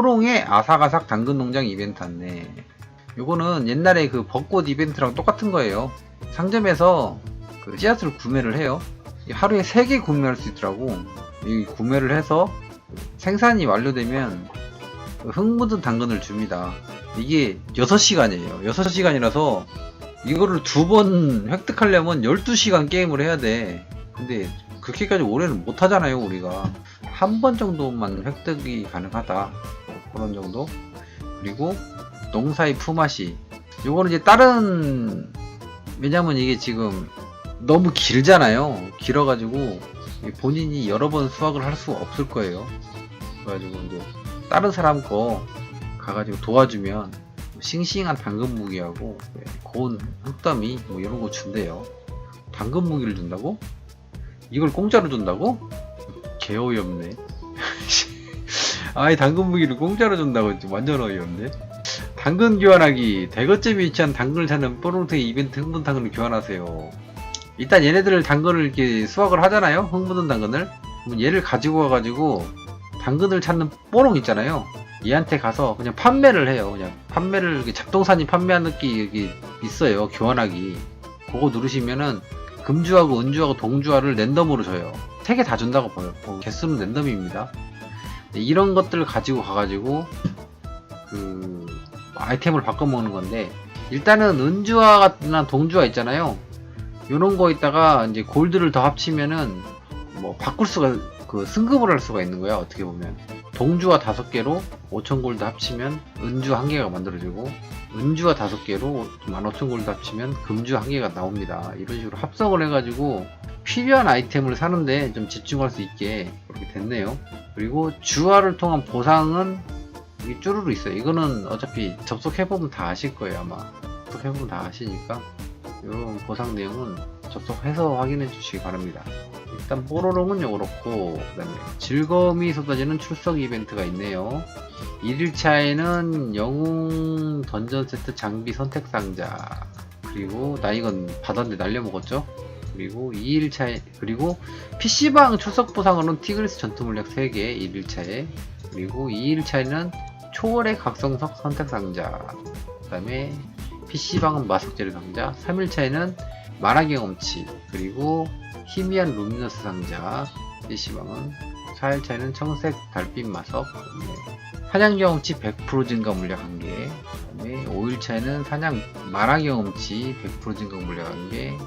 뽀롱의 아삭아삭 당근 농장 이벤트 안내. 요거는 옛날에 그 벚꽃 이벤트랑 똑같은 거예요. 상점에서 그 씨앗을 구매를 해요. 이 하루에 3개 구매할 수 있더라고. 이 구매를 해서 생산이 완료되면 그흙 묻은 당근을 줍니다. 이게 6시간이에요. 6시간이라서 이거를 두 번 획득하려면 12시간 게임을 해야 돼. 근데 그렇게까지 오래는 못 하잖아요, 우리가. 한 번 정도만 획득이 가능하다. 뭐 그런 정도. 그리고 농사의 품앗이. 요거는 이제 다른 왜냐면 이게 지금 너무 길잖아요. 길어가지고 본인이 여러 번 수확을 할 수가 없을 거예요. 그래가지고 이제 다른 사람 거 가가지고 도와주면 싱싱한 당근 무기하고 네, 고운 흙더미 뭐 이런 거 준대요. 당근 무기를 준다고? 이걸 공짜로 준다고? 개 어이없네. 아이 당근 무기를 공짜로 준다고 좀 완전 어이없네. 당근 교환하기 대거점에 위치한 당근을 찾는 뽀롱탱이 이벤트 흥분 당근을 교환하세요. 일단 얘네들을 당근을 이렇게 수확을 하잖아요. 흥분은 당근을. 그럼 얘를 가지고 와가지고 당근을 찾는 뽀롱 있잖아요. 얘한테 가서 그냥 판매를 해요. 그냥 판매를 잡동사니 판매하는 게 여기 있어요. 교환하기. 그거 누르시면은 금주하고 은주하고 동주화를 랜덤으로 줘요. 세 개 다 준다고 보여. 어, 개수는 랜덤입니다. 네, 이런 것들을 가지고 가가지고 그 아이템을 바꿔 먹는 건데 일단은 은주화나 동주화 있잖아요. 요런 거 있다가 이제 골드를 더 합치면은 뭐 바꿀 수가 그 승급을 할 수가 있는 거야 어떻게 보면 동주화 다섯 개로 5천 골드 합치면 은주 한 개가 만들어지고 은주화 다섯 개로 15,000 골드 합치면 금주 한 개가 나옵니다. 이런 식으로 합성을 해가지고 필요한 아이템을 사는데 좀 집중할 수 있게 그렇게 됐네요. 그리고 주화를 통한 보상은 여기 쭈루루 있어요. 이거는 어차피 접속해보면 다 아실 거예요 아마. 접속해보면 다 아시니까. 이런 보상 내용은 접속해서 확인해 주시기 바랍니다. 일단 뽀로롱은 요렇고 그다음에 즐거움이 쏟아지는 출석 이벤트가 있네요. 1일차에는 영웅 던전 세트 장비 선택 상자 그리고 나 이건 받았는데 날려먹었죠. 그리고 2일차에 그리고 PC방 출석 보상으로는 티글스 전투 물약 3개 1일차에 그리고 2일차에는 초월의 각성석 선택 상자 그 다음에 PC방은 마석제를 상자 3일차에는 마라 경험치 그리고 희미한 루미너스 상자 PC방은 4일차에는 청색 달빛 마석 네. 사냥 경험치 100% 증가 물약 1개 그다음에 5일차에는 사냥 마라 경험치 100% 증가 물약 1개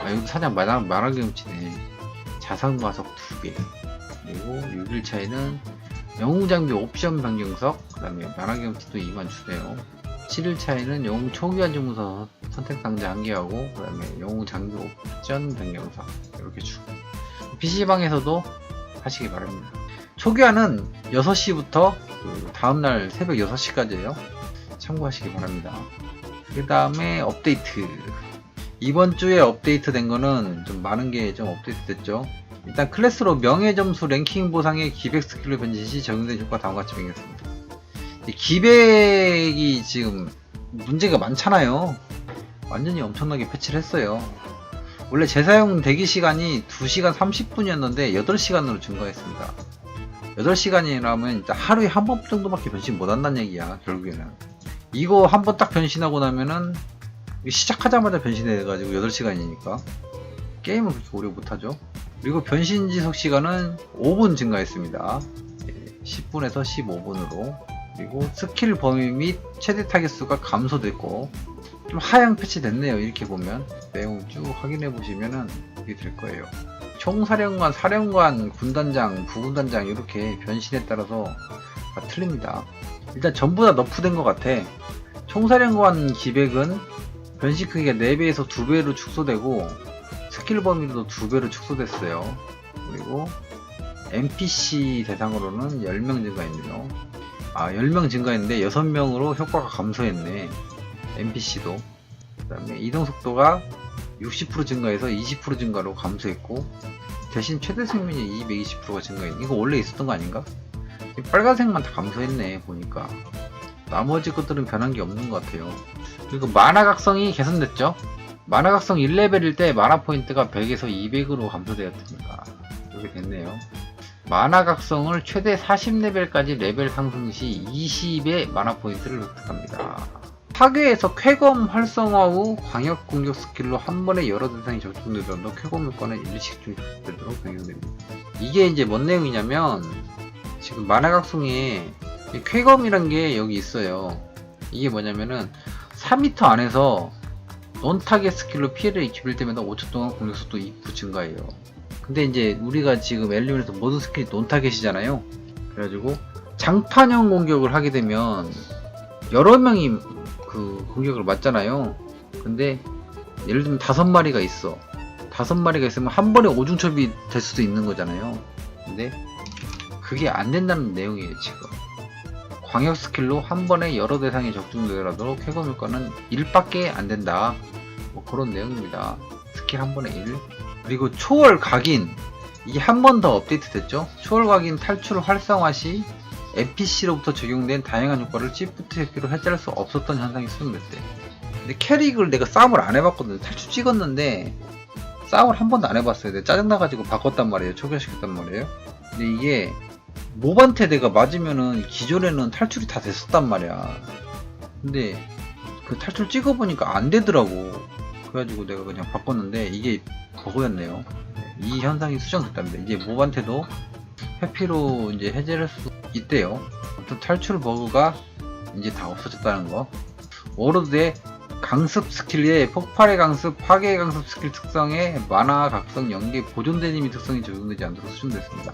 아 여기 사냥 마라, 마라 경험치네 자상 마석 2개 그리고 6일차에는 영웅 장비 옵션 변경석 그 다음에 마라 경험치도 2만 주네요 7일차에는 영웅 초기화 주문서 선택 상자 1개하고 그 다음에 영웅 장비 옵션 변경석 이렇게 주고. PC방에서도 하시기 바랍니다. 초기화는 6시부터 그 다음날 새벽 6시까지예요. 참고하시기 바랍니다. 그 다음에 업데이트. 이번 주에 업데이트 된 거는 좀 많은 게 좀 업데이트 됐죠. 일단 클래스로 명예 점수 랭킹 보상의 기백 스킬로 변신 시 적용된 효과 다음과 같이 변경했습니다. 이 기백이 지금 문제가 많잖아요. 완전히 엄청나게 패치를 했어요. 원래 재사용 대기 시간이 2시간 30분이었는데 8시간으로 증가했습니다. 8시간이라면 하루에 한 번 정도밖에 변신 못 한다는 얘기야, 결국에는. 이거 한 번 딱 변신하고 나면은 시작하자마자 변신해가지고 8시간이니까 게임은 그렇게 오래 못하죠. 그리고 변신 지속 시간은 5분 증가했습니다. 10분에서 15분으로 그리고 스킬 범위 및 최대 타겟 수가 감소됐고 좀 하향 패치됐네요. 이렇게 보면 내용 쭉 확인해 보시면은 이게 될 거예요. 총사령관, 사령관, 군단장, 부군단장 이렇게 변신에 따라서 다 틀립니다. 일단 전부 다 너프된 것 같아. 총사령관 기백은 변신 크기가 4배에서 2배로 축소되고 스킬 범위도 2배로 축소됐어요. 그리고 NPC 대상으로는 10명 증가했네요 아 10명 증가했는데 6명으로 효과가 감소했네. NPC도. 그 다음에 이동속도가 60% 증가해서 20% 증가로 감소했고 대신 최대 생명이 220%가 증가했네. 이거 원래 있었던 거 아닌가? 이 빨간색만 다 감소했네 보니까. 나머지 것들은 변한 게 없는 것 같아요. 그리고 만화 각성이 개선됐죠? 만화 각성 1레벨일 때 만화 포인트가 100에서 200으로 감소되었습니다. 이렇게 됐네요 만화 각성을 최대 40레벨까지 레벨 상승 시 20의 만화 포인트를 획득합니다. 파괴에서 쾌검 활성화 후 광역 공격 스킬로 한 번에 여러 대상이 적중되더라도 쾌검 효과는 일시적 적용되도록 변경됩니다. 이게 이제 뭔 내용이냐면 지금 만화 각성에 이 쾌검이란 게 여기 있어요. 이게 뭐냐면은 4m 안에서 논 타겟 스킬로 피해를 입힐 때마다 5초 동안 공격 속도 2% 증가해요. 근데 이제 우리가 지금 엘리온에서 모든 스킬이 논 타겟이잖아요. 그래가지고 장판형 공격을 하게 되면 여러 명이 그 공격을 맞잖아요. 근데 예를 들면 다섯 마리가 있어. 다섯 마리가 있으면 한 번에 오중첩이 될 수도 있는 거잖아요. 근데 그게 안 된다는 내용이에요, 지금. 광역 스킬로 한 번에 여러 대상이 적중되더라도 쾌검 효과는 1밖에 안 된다. 뭐 그런 내용입니다. 스킬 한 번에 1. 그리고 초월 각인. 이게 한 번 더 업데이트 됐죠? 초월 각인 탈출 활성화 시 NPC로부터 적용된 다양한 효과를 시프트 heb기로 해제할 수 없었던 현상이 수정됐대. 근데 캐릭을 내가 싸움을 안 해봤거든. 탈출 찍었는데 싸움을 한 번도 안 해봤어요. 내가 짜증나가지고 바꿨단 말이에요. 초기화시켰단 말이에요. 근데 이게 몹한테 내가 맞으면은 기존에는 탈출이 다 됐었단 말이야. 근데 그 탈출 찍어보니까 안 되더라고. 그래가지고 내가 그냥 바꿨는데 이게 버그였네요. 이 현상이 수정됐답니다. 이제 몹한테도 회피로 이제 해제할 수 있대요. 아무튼 탈출 버그가 이제 다 없어졌다는 거. 워로드의 강습 스킬에 폭발의 강습, 파괴의 강습 스킬 특성에 만화, 각성, 연계, 보존된 힘이 특성이 적용되지 않도록 수정됐습니다.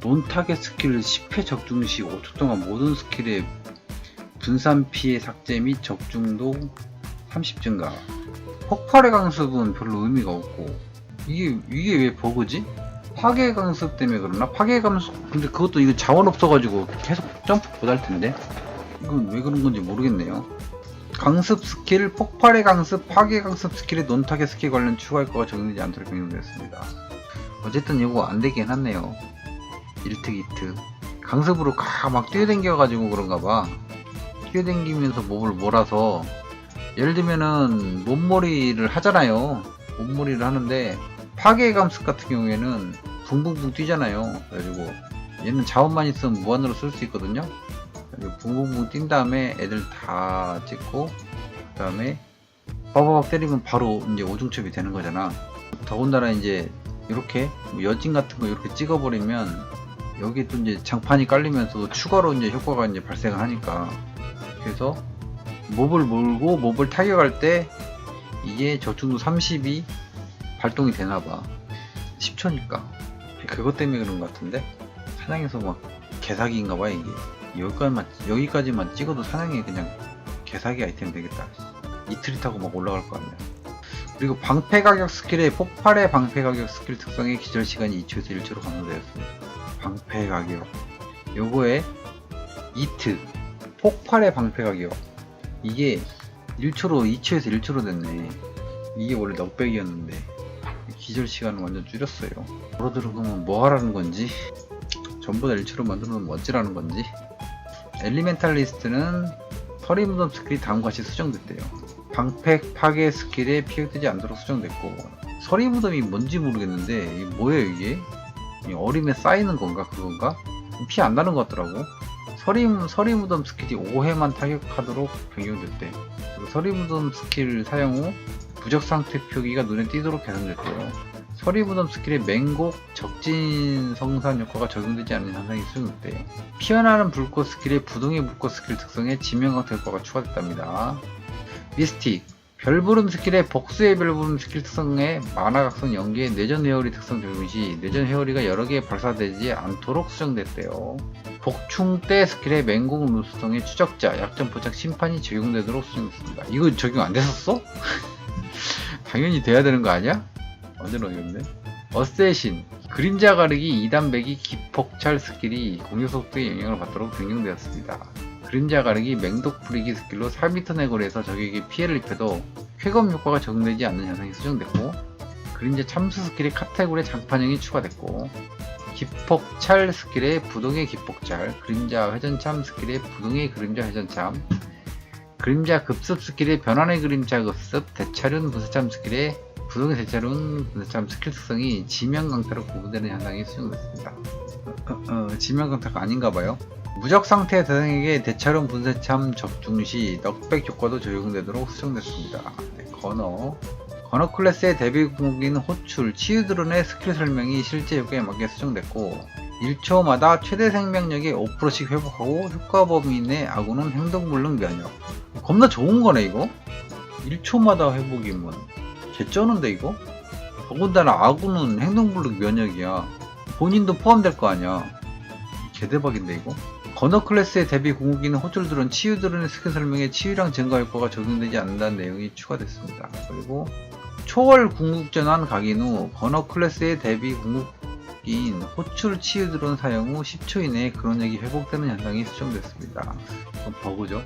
논 타겟 스킬 10회 적중 시 5초 동안 모든 스킬의 분산 피해 삭제 및 적중도 30 증가. 폭발의 강습은 별로 의미가 없고 이게 이게 왜 버그지? 파괴 강습 때문에 그러나? 파괴 강습 근데 그것도 이거 자원 없어가지고 계속 점프 못 할 텐데 이건 왜 그런 건지 모르겠네요. 강습 스킬, 폭발의 강습, 파괴 강습 스킬의 논 타겟 스킬 관련 추가 효과가 적용되지 않도록 변경되었습니다. 어쨌든 이거 안 되긴 하네요. 1특, 2특. 강습으로 가막 뛰어댕겨가지고 그런가 봐. 뛰어댕기면서 몹을 몰아서 예를 들면은 몸머리를 하잖아요. 몸머리를 하는데 파괴 감습 같은 경우에는 붕붕붕 뛰잖아요. 그래가지고 얘는 자원만 있으면 무한으로 쓸 수 있거든요. 붕붕붕 뛴 다음에 애들 다 찍고 그 다음에 빠바박 때리면 바로 이제 오중첩이 되는 거잖아. 더군다나 이제 이렇게 뭐 여진 같은 거 이렇게 찍어버리면 여기 또 이제 장판이 깔리면서 추가로 이제 효과가 이제 발생을 하니까 그래서 몹을 몰고 몹을 타격할 때 이게 저중도 30이 발동이 되나봐. 10초니까. 그것 때문에 그런 것 같은데? 사냥에서 막 개사기인가봐 이게. 여기까지만 여기까지만 찍어도 사냥이 그냥 개사기 아이템 되겠다. 이틀이 타고 막 올라갈 것 같네 그리고 방패 가격 스킬의 폭발의 방패 가격 스킬 특성의 기절 시간이 2초에서 1초로 감소되었습니다. 방패 가격. 요거에 이트. 폭발의 방패 가격 이게 1초로 2초에서 1초로 됐네. 이게 원래 넉백이었는데 기절 시간을 완전 줄였어요. 그러면 뭐 하라는 건지 전부 다 1초로 만들어 놓으면 어찌라는 건지. 엘리멘탈리스트는 서리 무덤 스킬이 다음과 같이 수정됐대요. 방패 파괴 스킬에 피해되지 않도록 수정됐고 서리 무덤이 뭔지 모르겠는데 이게 뭐예요 이게? 이 얼음에 쌓이는 건가 그건가? 피 안 나는 것 같더라고 서리, 서리 무덤 스킬이 5회만 타격하도록 변경됐대 그리고 서리 무덤 스킬 사용 후 부적 상태 표기가 눈에 띄도록 개선됐대요. 서리 무덤 스킬의 맹곡 적진 성산 효과가 적용되지 않는 현상이 수정됐대요 피어나는 불꽃 스킬의 부동의 불꽃 스킬 특성에 지명강타 효과가 추가됐답니다. 미스틱 별부름 스킬의 복수의 별부름 스킬 특성에 만화 각성 연계의 내전 회오리 특성 적용 시 내전 회오리가 여러 개 발사되지 않도록 수정됐대요. 복충 때 스킬의 맹공 루스성의 추적자, 약점 포착 심판이 적용되도록 수정됐습니다. 이거 적용 안 됐었어? 당연히 돼야 되는 거 아니야? 완전 어이없네. 어세신 그림자 가르기 2단 배기 기폭찰 스킬이 공격 속도에 영향을 받도록 변경되었습니다. 그림자 가르기 맹독 풀이기 스킬로 4m 내거리에서 적에게 피해를 입혀도 쾌검 효과가 적용되지 않는 현상이 수정됐고 그림자 참수 스킬의 카테고리 장판형이 추가됐고 기폭찰 스킬의 부동의 기폭찰 그림자 회전참 스킬의 부동의 그림자 회전참 그림자 급습 스킬의 변환의 그림자 급습 대차륜 분쇄참 스킬의 부동의 대차륜 분쇄참 스킬 특성이 지명 강타로 구분되는 현상이 수정됐습니다. 어, 어, 지명 강타가 아닌가 봐요. 무적 상태 대상에게 대차론 분쇄참 적중 시 넉백 효과도 적용되도록 수정됐습니다. 네, 건어. 건어 클래스의 데뷔 궁극기는 호출, 치유드론의 스킬 설명이 실제 효과에 맞게 수정됐고 1초마다 최대 생명력의 5%씩 회복하고 효과 범위 내 아군은 행동불능 면역. 겁나 좋은 거네 이거? 1초마다 회복이면 개쩌는데 이거? 더군다나 아군은 행동불능 면역이야. 본인도 포함될 거 아니야. 개대박인데 이거 건어 클래스의 데뷔 궁극기는 호출드론, 치유드론의 스킬 설명에 치유량 증가 효과가 적용되지 않는다는 내용이 추가됐습니다. 그리고 초월 궁극전환 각인 후 건어 클래스의 데뷔 궁극기인 호출 치유드론 사용 후 10초 이내에 근원력이 회복되는 현상이 수정됐습니다. 버그죠.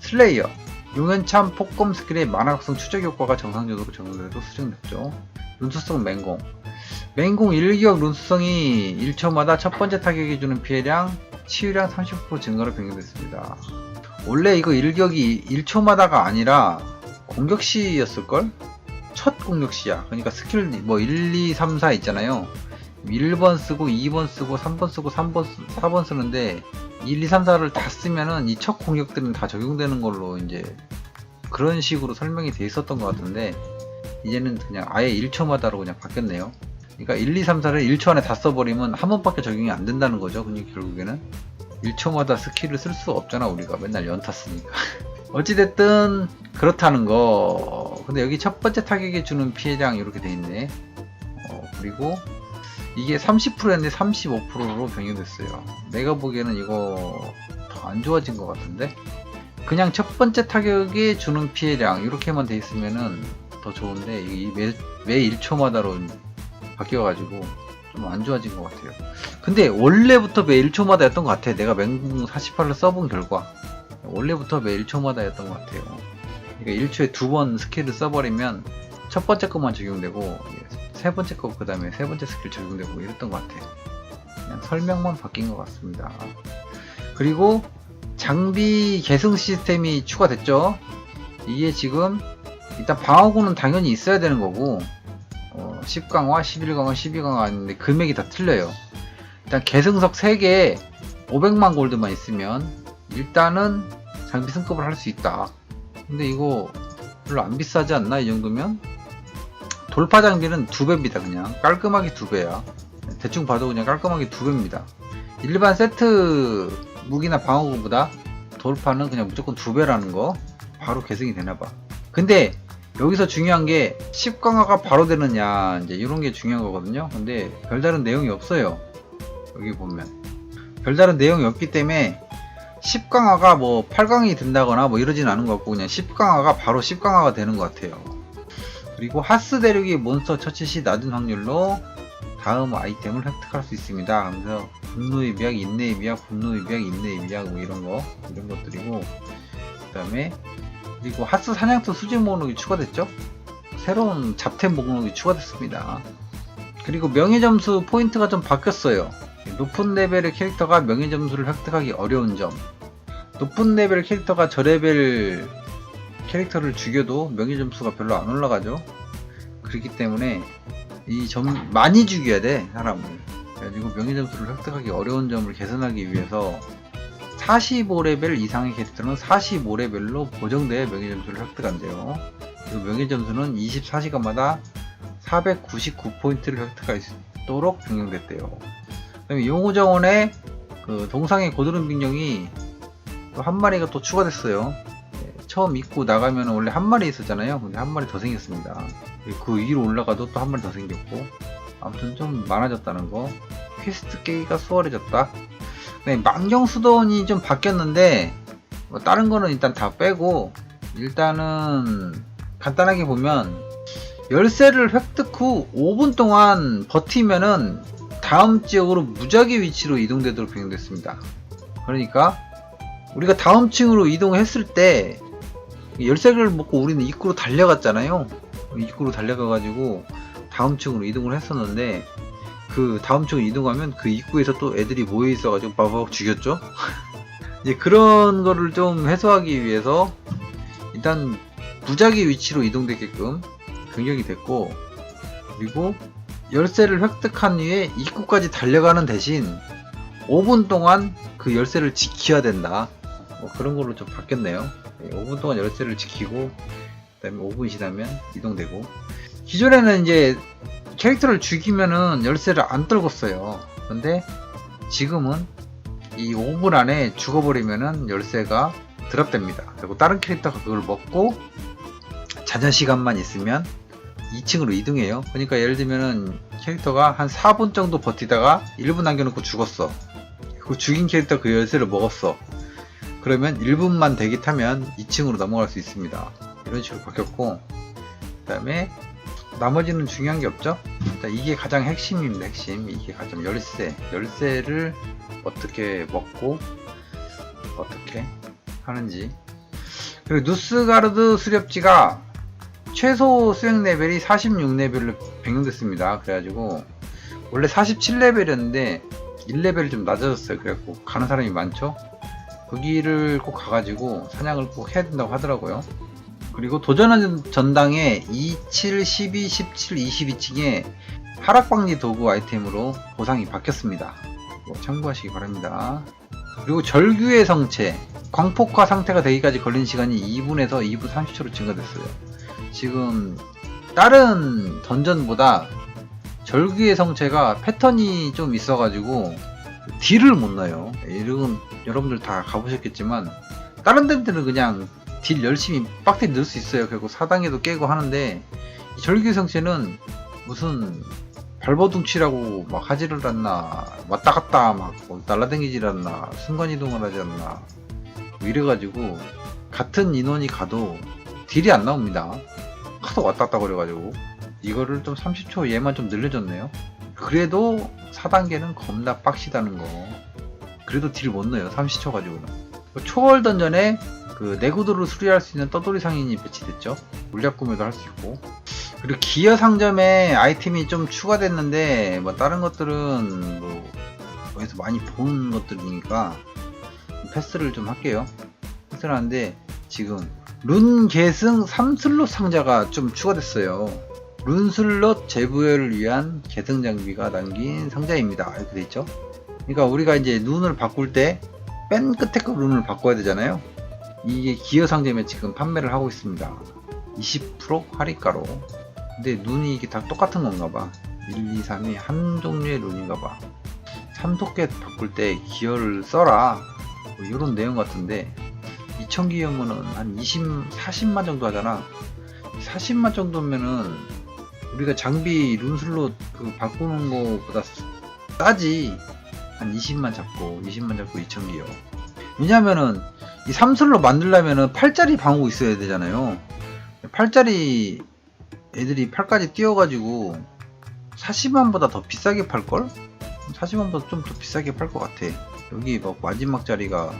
슬레이어 용연참 폭검 스킬의 만화각성 추적 효과가 정상적으로 적용돼도 수정됐죠. 룬수성 맹공 맹공 1기억 룬수성이 1초마다 첫 번째 타격이 주는 피해량, 치유량 30% 증가로 변경됐습니다. 원래 이거 1격이 1초마다가 아니라 공격 시였을걸? 첫 공격 시야. 그러니까 스킬 뭐 1, 2, 3, 4 있잖아요. 1번 쓰고 2번 쓰고 3번 쓰고 3번, 4번 쓰는데 1, 2, 3, 4를 다 쓰면은 이 첫 공격들은 다 적용되는 걸로 이제 그런 식으로 설명이 돼 있었던 것 같은데 이제는 그냥 아예 1초마다로 그냥 바뀌었네요. 그러니까 1, 2, 3, 4를 1초 안에 다 써버리면 한 번밖에 적용이 안 된다는 거죠. 그러니까 결국에는 1초마다 스킬을 쓸 수 없잖아 우리가 맨날 연타 쓰니까. 어찌됐든 그렇다는 거. 근데 여기 첫 번째 타격에 주는 피해량 이렇게 돼 있네. 어, 그리고 이게 30%였는데 35%로 변경됐어요. 내가 보기에는 이거 더 안 좋아진 것 같은데. 그냥 첫 번째 타격에 주는 피해량 이렇게만 돼 있으면은 더 좋은데 이 매 매 1초마다로 바뀌어가지고 좀 안 좋아진 것 같아요. 근데 원래부터 매 1초마다였던 것 같아. 내가 맹공 48을 써본 결과 원래부터 매 1초마다였던 것 같아요. 그러니까 1초에 두 번 스킬을 써버리면 첫 번째 것만 적용되고 세 번째 거 그 다음에 세 번째 스킬 적용되고 이랬던 것 같아요. 그냥 설명만 바뀐 것 같습니다. 그리고 장비 계승 시스템이 추가됐죠. 이게 지금 일단 방어구는 당연히 있어야 되는 거고 어, 10강화, 11강화, 12강화 있는데 금액이 다 틀려요. 일단 계승석 3개에 500만 골드만 있으면 일단은 장비 승급을 할 수 있다. 근데 이거 별로 안 비싸지 않나 이 정도면? 돌파 장비는 두 배입니다 그냥 깔끔하게 두 배야. 대충 봐도 그냥 깔끔하게 두 배입니다. 일반 세트 무기나 방어구보다 돌파는 그냥 무조건 두 배라는 거 바로 계승이 되나봐. 근데 여기서 중요한 게 10강화가 바로 되느냐 이제 이런 게 중요한 거거든요. 근데 별다른 내용이 없어요. 여기 보면 별다른 내용이 없기 때문에 10강화가 뭐 8강이 된다거나 뭐 이러진 않은 것 같고 그냥 10강화가 바로 10강화가 되는 것 같아요. 그리고 하스 대륙의 몬스터 처치 시 낮은 확률로 다음 아이템을 획득할 수 있습니다. 하면서 분노의 미학, 인내의 미학, 분노의 미학, 인내의 미학 뭐 이런 거 이런 것들이고 그 다음에 그리고 하스 사냥터 수집 목록이 추가됐죠. 새로운 잡템 목록이 추가됐습니다. 그리고 명예 점수 포인트가 좀 바뀌었어요. 높은 레벨의 캐릭터가 명예 점수를 획득하기 어려운 점. 높은 레벨 캐릭터가 저레벨 캐릭터를 죽여도 명예 점수가 별로 안 올라가죠. 그렇기 때문에 이 점 많이 죽여야 돼 사람을. 그래가지고 명예 점수를 획득하기 어려운 점을 개선하기 위해서 45레벨 이상의 캐릭터는 45레벨로 고정돼 명예 점수를 획득한대요. 그리고 명예 점수는 24시간마다 499포인트를 획득할 수 있도록 변경됐대요. 그다음에 용호정원의 그 동상의 고드름 빙령이 또 한 마리가 또 추가됐어요. 네, 처음 입고 나가면 원래 한 마리 있었잖아요. 근데 한 마리 더 생겼습니다. 그 위로 올라가도 또 한 마리 더 생겼고 아무튼 좀 많아졌다는 거. 퀘스트 깨기가 수월해졌다. 네, 망령 수돈이 좀 바뀌었는데 뭐 다른 거는 일단 다 빼고 일단은 간단하게 보면 열쇠를 획득 후 5분 동안 버티면은 다음 지역으로 무작위 위치로 이동되도록 변경됐습니다. 그러니까 우리가 다음 층으로 이동했을 때 열쇠를 먹고 우리는 입구로 달려갔잖아요. 입구로 달려가가지고 다음 층으로 이동을 했었는데 그 다음 층으로 이동하면 그 입구에서 또 애들이 모여 있어가지고 바박 죽였죠. 이제 그런 거를 좀 해소하기 위해서 일단 무작위 위치로 이동되게끔 변경이 됐고 그리고 열쇠를 획득한 후에 입구까지 달려가는 대신 5분 동안 그 열쇠를 지켜야 된다. 뭐 그런 걸로 좀 바뀌었네요. 5분 동안 열쇠를 지키고 그다음에 5분 지나면 이동되고 기존에는 이제 캐릭터를 죽이면은 열쇠를 안 떨궜어요. 근데 지금은 이 5분 안에 죽어버리면은 열쇠가 드랍됩니다. 그리고 다른 캐릭터가 그걸 먹고 자전 시간만 있으면 2층으로 이동해요. 그러니까 예를 들면은 캐릭터가 한 4분 정도 버티다가 1분 남겨놓고 죽었어. 그 죽인 캐릭터 그 열쇠를 먹었어. 그러면 1분만 대기 타면 2층으로 넘어갈 수 있습니다. 이런 식으로 바뀌었고, 그 다음에 나머지는 중요한 게 없죠? 일단 이게 가장 핵심입니다. 핵심. 이게 가장 열쇠. 열쇠를 어떻게 먹고, 어떻게 하는지. 그리고 누스가르드 수렵지가 최소 수행 레벨이 46레벨로 변경됐습니다. 그래가지고 원래 47레벨이었는데 1레벨이 좀 낮아졌어요. 그래갖고 가는 사람이 많죠. 거기를 꼭 가가지고 사냥을 꼭 해야 된다고 하더라고요. 그리고 도전하는 전당에 27, 12, 17, 22층에 하락방지 도구 아이템으로 보상이 바뀌었습니다. 이거 참고하시기 바랍니다. 그리고 절규의 성체 광폭화 상태가 되기까지 걸린 시간이 2분에서 2분 30초로 증가됐어요. 지금 다른 던전보다 절규의 성체가 패턴이 좀 있어가지고 딜을 못 넣어요. 이런 여러분들 다 가보셨겠지만 다른 데들은 그냥 딜 열심히 빡대 넣을 수 있어요. 결국 사당에도 깨고 하는데 이 절규의 성체는 무슨 발버둥치라고 막 하지를 않나 왔다 갔다 막뭐 날라다니질 않나 순간이동을 하지 않나 뭐 이래가지고 같은 인원이 가도 딜이 안 나옵니다. 하도 왔다 갔다 거려가지고 이거를 좀 30초 얘만 좀 늘려줬네요. 그래도 4단계는 겁나 빡시다는 거. 그래도 딜 못 넣어요. 30초 가지고는. 그 초월 던전에 그 내구도를 수리할 수 있는 떠돌이 상인이 배치됐죠. 물약 구매도 할 수 있고. 그리고 기어 상점에 아이템이 좀 추가됐는데 뭐 다른 것들은 뭐 어디서 많이 본 것들이니까 패스를 좀 할게요. 패스를 하는데 지금 룬 계승 3슬롯 상자가 좀 추가됐어요. 룬 슬롯 재부여를 위한 계승 장비가 담긴 상자입니다. 이렇게 돼 있죠. 그러니까 우리가 이제 룬을 바꿀 때 맨 끝에 거 룬을 바꿔야 되잖아요. 이게 기어 상점에 지금 판매를 하고 있습니다. 20% 할인가로. 근데 룬이 이게 다 똑같은 건가 봐. 1, 2, 3이 한 종류의 룬인가 봐. 삼도켓 바꿀 때 기어를 써라. 뭐 이런 내용 같은데 2000기어면은 한 20, 40만 정도 하잖아. 40만 정도면은 우리가 장비 룬슬롯 그 바꾸는 거보다 싸지. 한 20만 잡고 20만 잡고 2000기어. 왜냐면은 이 3슬롯 만들려면은 8짜리 방어 있어야 되잖아요. 8짜리 애들이 8까지 띄워가지고 40만보다 더 비싸게 팔걸? 40만보다 좀 더 비싸게 팔 것 같아. 여기 막 마지막 자리가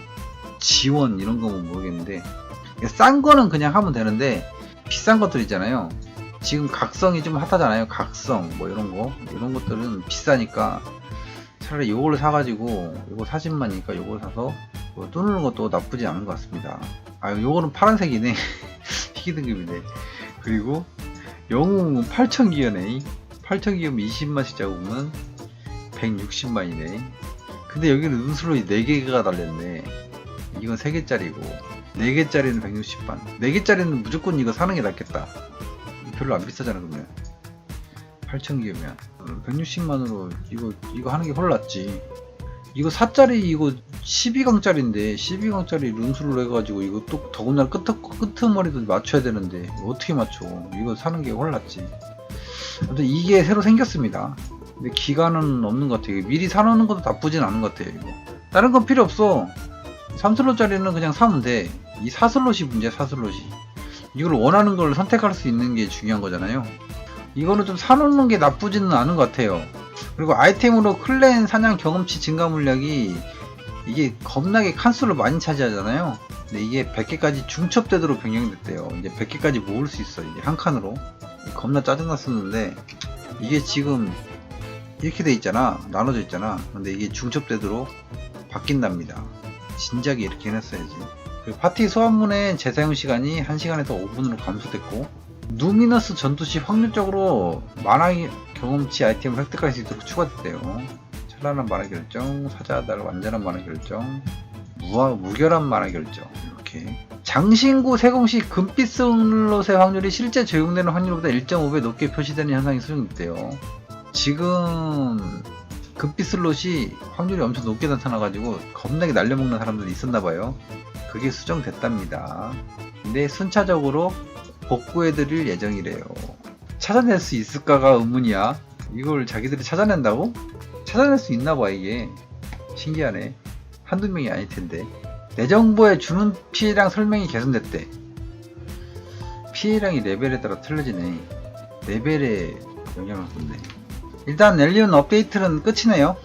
지원 이런 거면 모르겠는데 싼 거는 그냥 하면 되는데 비싼 것들 있잖아요. 지금 각성이 좀 핫하잖아요. 각성 뭐 이런 거 이런 것들은 비싸니까 차라리 요걸 사가지고 요거 40만이니까 요걸 사서 뭐 뚫는 것도 나쁘지 않은 것 같습니다. 아 요거는 파란색이네. 희귀 등급이네. 그리고 영웅은 8,000기어네. 8,000기어면 20만씩 잡으면 160만이네. 근데 여기는 은슬롯이 4개가 달렸네. 이건 3개짜리고 4개짜리는 160만 4개짜리는 무조건 이거 사는 게 낫겠다 별로 안 비싸잖아 그러면 8,000개면 160만으로 이거 이거 하는 게 훨 낫지 이거 4짜리 이거 12강짜리인데 12강짜리 룬수를 해가지고 이거 또 더군다나 끄트, 끄트머리도 맞춰야 되는데 어떻게 맞춰 이거 사는 게훨 낫지 아무튼 이게 새로 생겼습니다 근데 기간은 없는 것 같아요 미리 사놓는 것도 나쁘진 않은 것 같아요 이거 다른 건 필요 없어 3슬롯짜리는 그냥 사면 돼. 이 4슬롯이 문제야, 4슬롯이. 이걸 원하는 걸 선택할 수 있는 게 중요한 거잖아요. 이거는 좀 사놓는 게 나쁘지는 않은 것 같아요. 그리고 아이템으로 클랜 사냥 경험치 증가 물약이 이게 겁나게 칸수를 많이 차지하잖아요. 근데 이게 100개까지 중첩되도록 변경됐대요. 이제 100개까지 모을 수 있어, 이제 한 칸으로. 겁나 짜증났었는데, 이게 지금 이렇게 돼 있잖아. 나눠져 있잖아. 근데 이게 중첩되도록 바뀐답니다. 진작에 이렇게 해놨어야지. 그리고 파티 소환문의 재사용 시간이 1시간에서 5분으로 감소됐고, 누미너스 전투 시 확률적으로 만화 경험치 아이템을 획득할 수 있도록 추가됐대요. 자, 찬란한 만화 결정, 사자달 완전한 만화 결정, 무하, 무결한 만화 결정 이렇게 장신구 세공시 금빛 슬롯의 확률이 실제 적용되는 확률보다 1.5배 높게 표시되는 현상이 수정됐대요. 지금 금빛 슬롯이 확률이 엄청 높게 나타나가지고 겁나게 날려먹는 사람들이 있었나봐요. 그게 수정됐답니다. 근데 순차적으로 복구해드릴 예정이래요. 찾아낼 수 있을까가 의문이야. 이걸 자기들이 찾아낸다고? 찾아낼 수 있나 봐 이게. 신기하네. 한두 명이 아닐 텐데. 내 정보에 주는 피해량 설명이 개선됐대. 피해량이 레벨에 따라 틀려지네. 레벨에 영향을 줬네. 일단 엘리온 업데이트는 끝이네요.